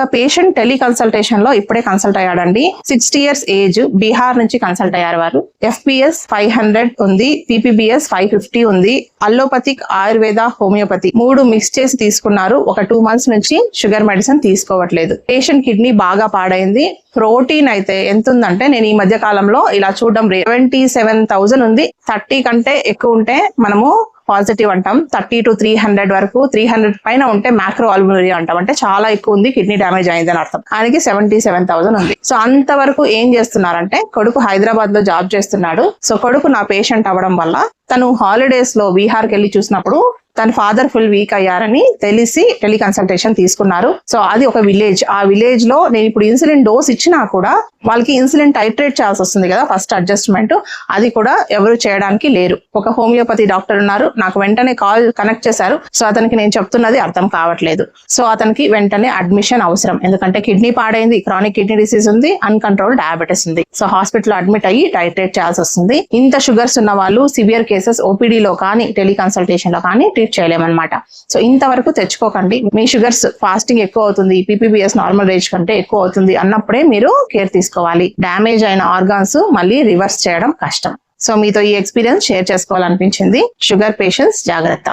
So patient టెలికన్సల్టేషన్లో ఇప్పుడే consult అయ్యాడండి. సిక్స్టీ ఇయర్స్ ఏజ్ బీహార్ నుంచి కన్సల్ట్ అయ్యారు వారు. ఎఫ్పిఎస్ ఫైవ్ హండ్రెడ్ ఉంది పిపిబిఎస్ ఫైవ్ ఫిఫ్టీ ఉంది అల్లోపతిక్ ఆయుర్వేద హోమియోపతి మూడు మిక్స్ చేసి తీసుకున్నారు. ఒక టూ మంత్స్ నుంచి షుగర్ మెడిసిన్ తీసుకోవట్లేదు. పేషెంట్ కిడ్నీ బాగా పాడైంది. ప్రోటీన్ అయితే ఎంత ఉందంటే నేను ఈ మధ్య కాలంలో ఇలా చూడడం సెవెంటీ సెవెన్ థౌసండ్ ఉంది. థర్టీ కంటే ఎక్కువ ఉంటే మనము పాజిటివ్ అంటాం. థర్టీ టు త్రీ హండ్రెడ్ వరకు త్రీ హండ్రెడ్ పైన ఉంటే మ్యాక్రో ఆల్బులరీ అంటాం. అంటే చాలా ఎక్కువ ఉంది కిడ్నీ డ్యామేజ్ అయింది అని అర్థం. ఆయనకి సెవెంటీ సెవెన్ థౌసండ్ ఉంది. సో అంతవరకు ఏం చేస్తున్నారంటే కొడుకు హైదరాబాద్లో జాబ్ చేస్తున్నాడు. సో కొడుకు నా పేషెంట్ అవ్వడం వల్ల తను హాలిడేస్లో బీహార్కి వెళ్ళి చూసినప్పుడు తన ఫాదర్ ఫుల్ వీక్ అయ్యారని తెలిసి టెలికన్సల్టేషన్ తీసుకున్నారు. సో అది ఒక విలేజ్ ఆ విలేజ్లో నేను ఇప్పుడు ఇన్సులిన్ డోస్ ఇచ్చినా కూడా వాళ్ళకి ఇన్సులిన్ టైట్రేట్ చేయాల్సి వస్తుంది కదా ఫస్ట్ అడ్జస్ట్మెంట్ అది కూడా ఎవరు చేయడానికి లేరు. ఒక హోమియోపతి డాక్టర్ ఉన్నారు. నాకు వెంటనే కాల్ కనెక్ట్ చేశారు. సో అతనికి నేను చెప్తున్నది అర్థం కావట్లేదు. సో అతనికి వెంటనే అడ్మిషన్ అవసరం. ఎందుకంటే కిడ్నీ పాడైంది క్రానిక్ కిడ్నీ డిసీజ్ ఉంది అన్కంట్రోల్ డయాబెటీస్ ఉంది. సో హాస్పిటల్ అడ్మిట్ అయ్యి టైట్రేట్ చేయాల్సి వస్తుంది. ఇంత షుగర్స్ ఉన్న వాళ్ళు సివియర్ కేసెస్ ఓపీడీలో కానీ టెలికన్సల్టేషన్లో కానీ ట్రీట్ చేయలేమన్నమాట. సో ఇంతవరకు తెచ్చుకోకండి. మీ షుగర్స్ ఫాస్టింగ్ ఎక్కువ అవుతుంది పీపీబీఎస్ నార్మల్ రేంజ్ కంటే ఎక్కువ అవుతుంది అన్నప్పుడే మీరు కేర్ తీసుకోవాలి. డ్యామేజ్ అయిన ఆర్గాన్స్ మళ్ళీ రివర్స్ చేయడం కష్టం. సో మీతో ఈ ఎక్స్పీరియన్స్ షేర్ చేసుకోవాలనిపించింది. షుగర్ పేషెంట్స్ జాగ్రత్త.